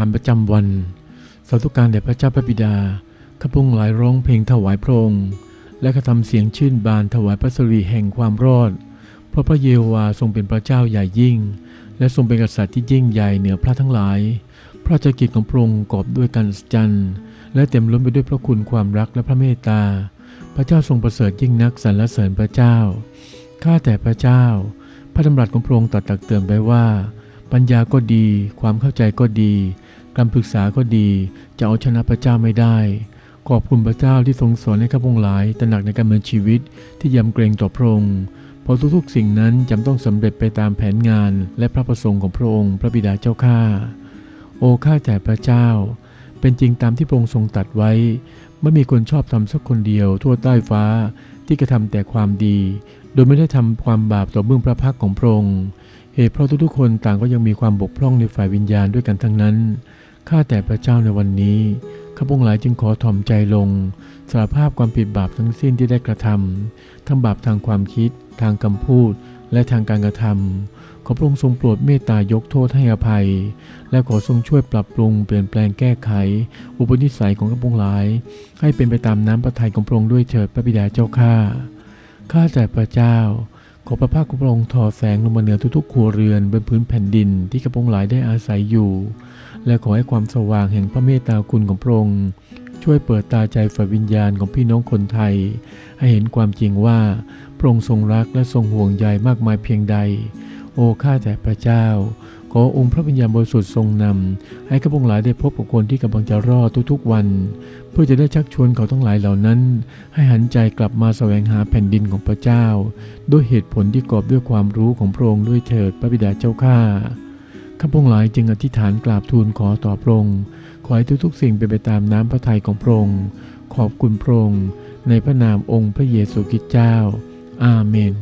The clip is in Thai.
านประจำวัน สาธุการแด่พระเจ้าพระบิดาข้าพงหลายร้องเพลงถวายพระองค์ และกระทำเสียงชื่นบานถวายพระสริแห่งความรอด เพราะพระเยโฮวาทรงเป็นพระเจ้าใหญ่ยิ่ง และทรงเป็นกษัตริย์ที่ยิ่งใหญ่เหนือพระทั้งหลาย พระราชกิจของพระองค์กอบด้วยการอัศจรรย์และเต็มล้นไปด้วยพระคุณความรักและพระเมตตา พระเจ้าทรงประเสริฐยิ่งนักสรรเสริญพระเจ้า ข้าแต่พระเจ้า พระดำรัสของพระองค์ตรัสตักเตือนไว้ว่า ปัญญาก็ดี ความเข้าใจก็ดี การปรึกษาก็ดี จะเอาชนะพระเจ้าไม่ได้ ขอบคุณพระเจ้าที่ทรงสอนให้ข้าพงหลายตระหนักในการเมืองชีวิตที่ยำเกรงต่อพระองค์เพราะทุกๆ สิ่งนั้นจำต้องสำเร็จไปตามแผนงานและพระประสงค์ของพระองค์ พระบิดาเจ้าข้าโอ้ข้าแต่พระเจ้า เป็นจริงตามที่พระองค์ทรงตัดไว้ไม่มีคนชอบทำสักคนเดียวทั่วใต้ฟ้าที่กระทำแต่ความดี โดยไม่ได้ทำความบาปต่อเบื้องพระพักของพระองค์ เหตุเพราะทุกๆคนต่างก็ยังมีความบกพร่องในฝ่ายวิญญาณด้วยกันทั้งนั้น ข้าแต่พระเจ้าในวันนี้ ข้าพงหลายจึงขอถ่อมใจลง สารภาพความผิดบาปทั้งสิ้นที่ได้กระทำทั้งบาปทางความคิด ทางคำพูด และทางการกระทำขอพระองค์ทรงโปรดเมตตายกโทษให้อภัย และขอทรงช่วยปรับปรุงเปลี่ยนแปลงแก้ไข อุปนิสัยของข้าพงหลาย ให้เป็นไปตามน้ำพระทัยของพระองค์ด้วยเถิดพระบิดาเจ้าข้า ข้าแต่พระเจ้า ขอพระภาคของพระองค์ทอดแสงลงมาเหนือทุกๆครัวเรือนบนพื้นแผ่นดินที่ข้าพงหลายได้อาศัยอยู่ และขอให้ความสว่างแห่งพระเมตตาคุณของพระองค์ช่วยเปิดตาใจฝ่ายวิญญาณของพี่น้องคนไทย ให้เห็นความจริงว่าพระองค์ทรงรักและทรงห่วงใยมากมายเพียงใด โอ้ข้าแต่พระเจ้า ขอองค์พระวิญญาณบริสุทธิ์ทรงนำ ให้ข้าพงหลายได้พบกับคนที่กำลังจะรอดทุกๆวัน เพื่อจะได้ชักชวนเขาทั้งหลายเหล่านั้น ให้หันใจกลับมาแสวงหาแผ่นดินของพระเจ้า ด้วยเหตุผลที่กอบด้วยความรู้ของพระองค์ด้วยเถิดพระบิดาเจ้าข้าข้าพงหลายจึงอธิษฐานกราบทูลขอต่อพระองค์ขอให้ทุกๆ สิ่งเป็นไปตามน้ำพระทัยของพระองค์ขอบคุณพระองค์ในพระนามองค์พระเยซูคริสต์เจ้า อาเมน